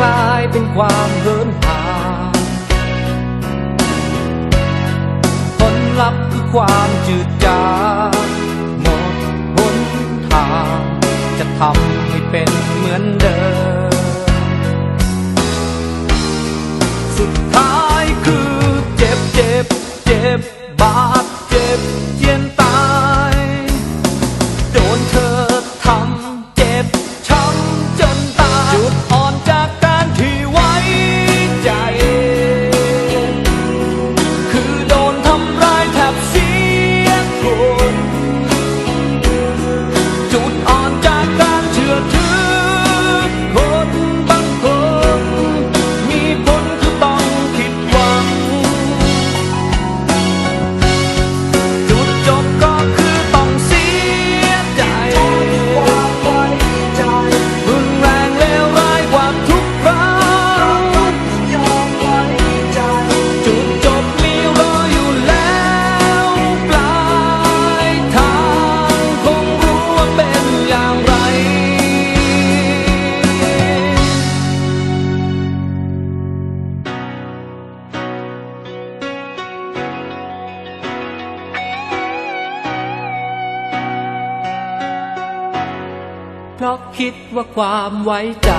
กลายเป็นความเหินห่างผลลัพธ์คือความจืดจางหมดหนทาง จะทำให้เป็น ราะคิดว่าความไว้ใจ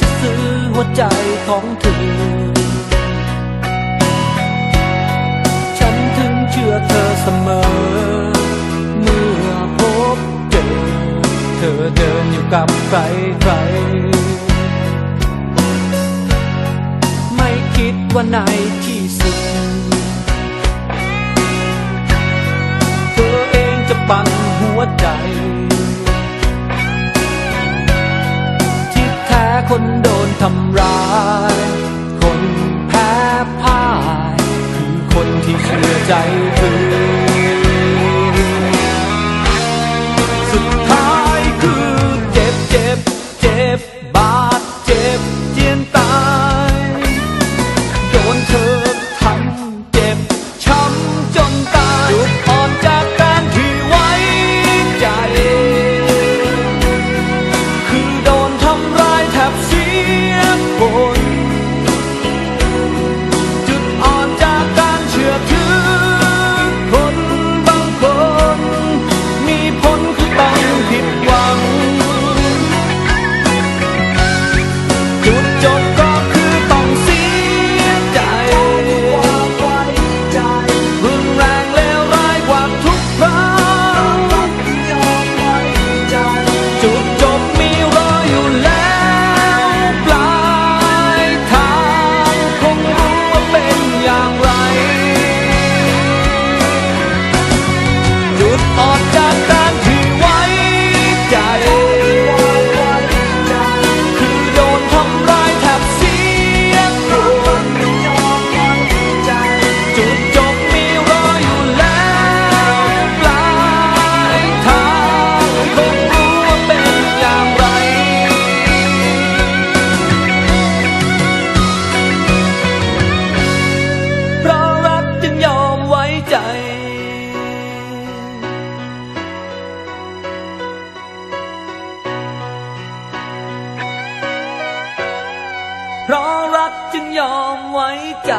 จะซื้อหัวใจของเธอ ฉันถึงเชื่อเธอเสมอ เมื่อพบเจอ เธอเดินอยู่กับใครใคร ไม่คิดว่าใน หัวใจ ที่แท้คนโดนทำร้าย คนแพ้พ่าย คือคนที่เชื่อใจเธอ ยอมไว้ใจ